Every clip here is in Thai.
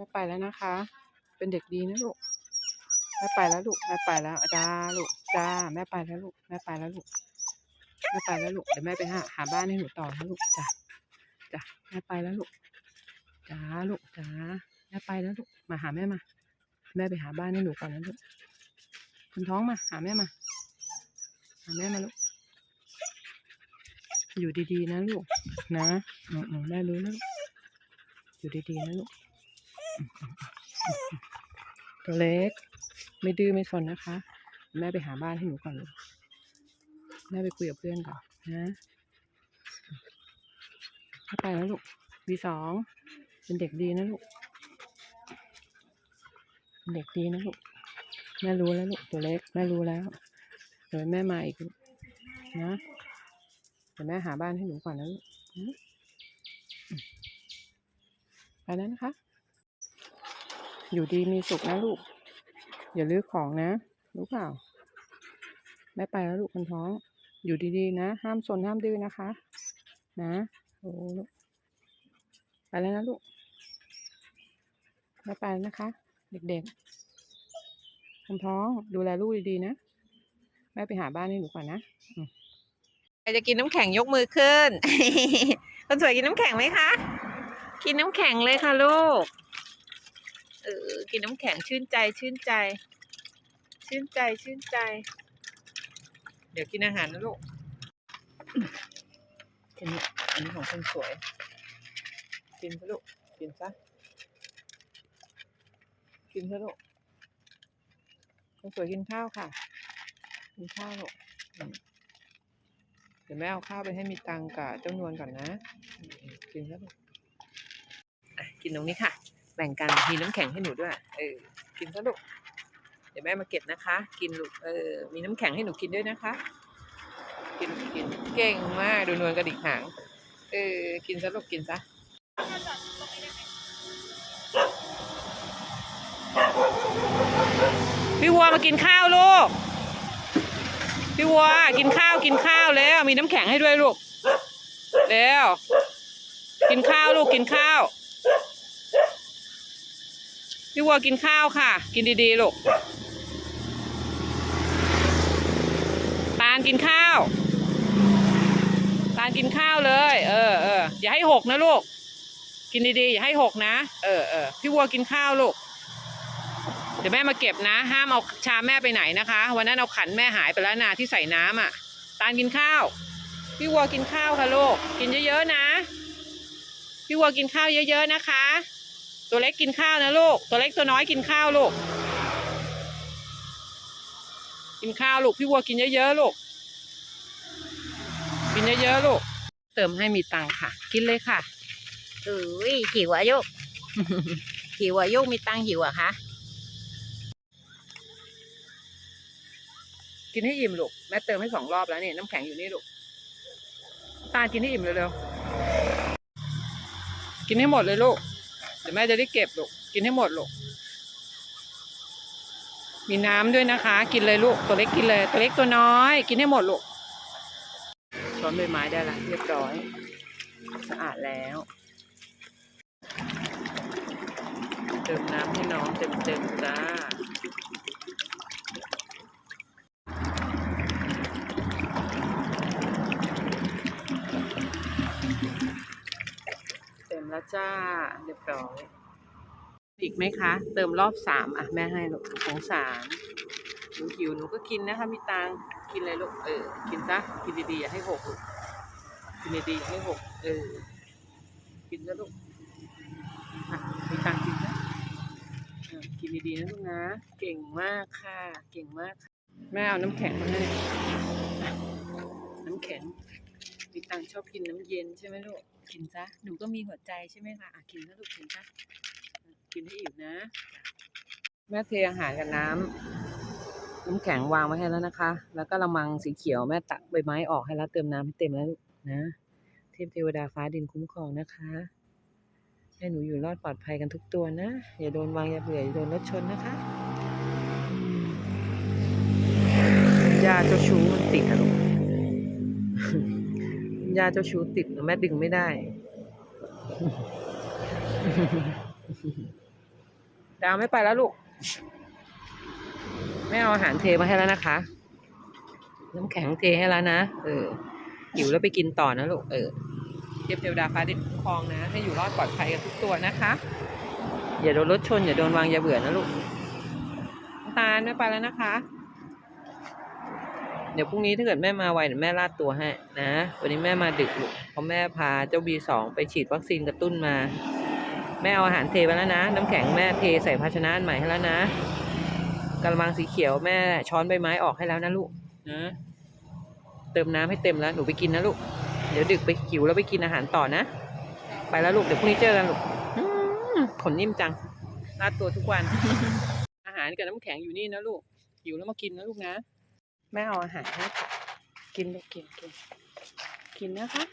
ม่ไปแล้วนะคะ เป็นเด็กดีนะลูก แม่ไปแล้วลูก แม่ไปแล้วจ้าลูกจ้า แม่ไปแล้วลูก แม่ไปแล้วลูก แม่ไปแล้วลูก เดี๋ยวแม่ไปหาหาบ้านให้หนูต่อนะลูกจ้าจ้าแม่ไปแล้วลูกจ้าลูกจ้าแม่ไปแล้วลูก มาหาแม่มา แม่ไปหาบ้านให้หนูก่อนนะลูกคนท้องมา หาแม่มา หาแม่มาลูก อยู่ดีๆนะลูก นะอืมๆแม่รู้แล้วลูกอยู่ดีๆนะลูก ตัวเล็ก ไม่ดื้อไม่สนนะคะ แม่ไปหาบ้านให้หนูก่อนลูกแม่ไปคุยกับเพื่อนก่อนนะเข้าไปแล้วลูกวีสองเป็นเด็กดีนะลูกเป็นเด็กดีนะลูกแม่รู้แล้วลูกตัวเล็กแม่รู้แล้วเดี๋ยวแม่มาอีกนะเดี๋ยวแม่หาบ้านให้หนูก่อนนะลูกนะไปแล้วนะคะ อยู่ดีมีสุขนะลูก อย่าลื้อของนะ รู้เปล่าแม่ไปแล้วลูกคนท้อง อยู่ดีๆนะ ห้ามสนห้ามดื้อนะคะ นะโอ้ลูกไปแล้วนะลูกแม่ไปแล้วนะคะ เด็กๆคนท้องดูแลลูกดีๆนะแม่ไปหาบ้านให้หนูก่อนนะใครจะกินน้ำแข็งยกมือขึ้น คนสวยกินน้ำแข็งไหมคะ กินน้ำแข็งเลยค่ะลูก เออ กินน้ำแข็งชื่นใจชื่นใจ ชื่นใจชื่นใจ เดี๋ยวกินอาหารนะลูกกินนี่อันนี้ของคนสวย กินซะลูก กินซะ กินซะลูกคนสวยกินข้าวค่ะ กินข้าวลูกเดี๋ยวแม่เอาข้าวไปให้มีตังกับเจ้านวลก่อนนะ กินแล้วลูกกินตรงนี้ค่ะ แบ่งกันมีน้ำแข็งให้หนูด้วย เออ กินซะลูก เดี๋ยวแม่มาเก็บนะคะ กินลูก เออ มีน้ำแข็งให้หนูกินด้วยนะคะ กินกิน เก่งมาก ดูนวลกระดิกหาง เออ กินซะลูก กินซะพี่วัวมากินข้าวลูก พี่วัวกินข้าวกินข้าวแล้วมีน้ำแข็งให้ด้วยลูกเร็วกินข้าวลูกกินข้าว พี่วัวกินข้าวค่ะ กินดีๆลูกตาลกินข้าว ตาลกินข้าวเลย เออเอออย่าให้หกนะลูก กินดีๆ อย่าให้หกนะ เออเออพี่วัวกินข้าวลูก เดี๋ยวแม่มาเก็บนะ ห้ามเอาชามแม่ไปไหนนะคะ วันนั้นเอาขันแม่หายไปแล้วนาที่ใส่น้ำอะ ตาลกินข้าว พี่วัวกินข้าวค่ะลูก กินเยอะๆนะ พี่วัวกินข้าวเยอะ ๆนะคะ ตัวเล็กกินข้าวนะลูก ตัวเล็กตัวน้อยกินข้าวลูก กินข้าวลูกพี่วัวกินเยอะๆลูก กินเยอะๆลูก เติมให้มีตังค์ค่ะ กินเลยค่ะเอ้ยหิวอะโยก หิวอะโยกมีตังค์หิวอะคะกินให้อิ่มลูกแม่เติมให้สองรอบแล้วนี่น้ำแข็งอยู่นี่ลูกตาลกินให้อิ่มเร็วๆกินให้หมดเลยลูก เดี๋ยวแม่จะได้เก็บลูกกินให้หมดลูกมีน้ำด้วยนะคะ กินเลยลูกตัวเล็กกินเลยตัวเล็กตัวน้อย กินให้หมดลูกช้อนใบไม้ได้ละเรียบร้อย สะอาดแล้วเติมน้ำให้น้องเต็มๆจ้า เต็มแล้ว จ้าเรียบร้อยอีกไหมคะ เติมรอบสามอะแม่ให้ลูกสงสารหนูหิวหนูก็กินนะคะมีตังกินเลยลูกเออ กินซะกินดีๆอย่าให้หกกินดีๆอย่าให้หกเออ กินซะลูกอะมีตังกินนะกินดีๆนะลูกนะ เก่งมากค่ะ เก่งมากค่ะแม่เอาน้ำแข็งมาให้อะน้ำแข็งมีตังชอบกินน้ำเย็นใช่ไหมลูก กินซะ หนูก็มีหัวใจใช่ไหมคะอะกินซะลูกกินซะอะกินให้อิ่มนะ แม่เทอาหารกับน้ำน้ำแข็งวางไว้ให้แล้วนะคะ แล้วก็ละมังสีเขียวแม่ตักใบไม้ออกให้แล้วเติมน้ำให้เต็มแล้วลูกนะ เทพเทวดาฟ้าดินคุ้มครองนะคะให้หนูอยู่รอดปลอดภัยกันทุกตัวนะ อย่าโดนวางอย่าเบื่ออย่าโดนรถชนนะคะยาเจ้าชู้มันติดอะลูก ยาเจ้าชู้ติดแม่ดึงไม่ได้ ดาวไม่ไปแล้วลูกไม่เอาอาหารเทมาให้แล้วนะคะ น้ำแข็งเทให้แล้วนะ เออ หิวแล้วไปกินต่อนะลูก เออเทพเทวดาฟ้าดินคุ้มครองนะ ให้อยู่รอดปลอดภัยกันทุกตัวนะคะ อย่าโดนรถชน อย่าโดนวางยาเบื่อนะลูกน้ำตาลไม่ไปแล้วนะคะเดี๋ยวพรุ่งนี้ถ้าเกิดแม่มาไวเดี๋ยวแม่ลาดตัวให้นะ วันนี้แม่มาดึกลูกเพราะแม่พาเจ้าบีสองไปฉีดวัคซีนกระตุ้นมา แม่เอาอาหารเทไปแล้วนะ น้ำแข็งแม่เทใส่ภาชนะใหม่ให้แล้วนะกระมังสีเขียวแม่ช้อนใบไม้ออกให้แล้วนะลูกนะเติมน้ำให้เต็มแล้วหนูไปกินนะลูก เดี๋ยวดึกไปหิวแล้วไปกินอาหารต่อนะ ไปแล้วลูกเดี๋ยวพรุ่งนี้เจอกันลูกขนนิ่มจังลาดตัวทุกวัน อาหารกับน้ำแข็งอยู่นี่นะลูกหิวแล้วมากินนะลูกนะ แม่เอาอาหารให้ค่ะกินลูกกินกินกินนะคะ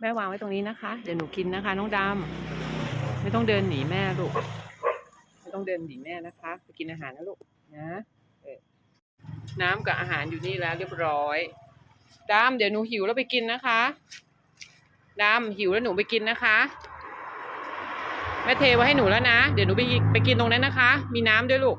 แม่วางไว้ตรงนี้นะคะ เดี๋ยวหนูกินนะคะ น้องดำไม่ต้องเดินหนีแม่ลูก ไม่ต้องเดินหนีแม่นะคะไปกินอาหารนะลูกนะน้ำกับอาหารอยู่นี่แล้วเรียบร้อยดำเดี๋ยวหนูหิวแล้วไปกินนะคะดำหิวแล้วหนูไปกินนะคะ แม่เทไว้ให้หนูแล้วนะ เดี๋ยวหนูไปไปกินตรงนั้นนะคะ มีน้ำด้วยลูก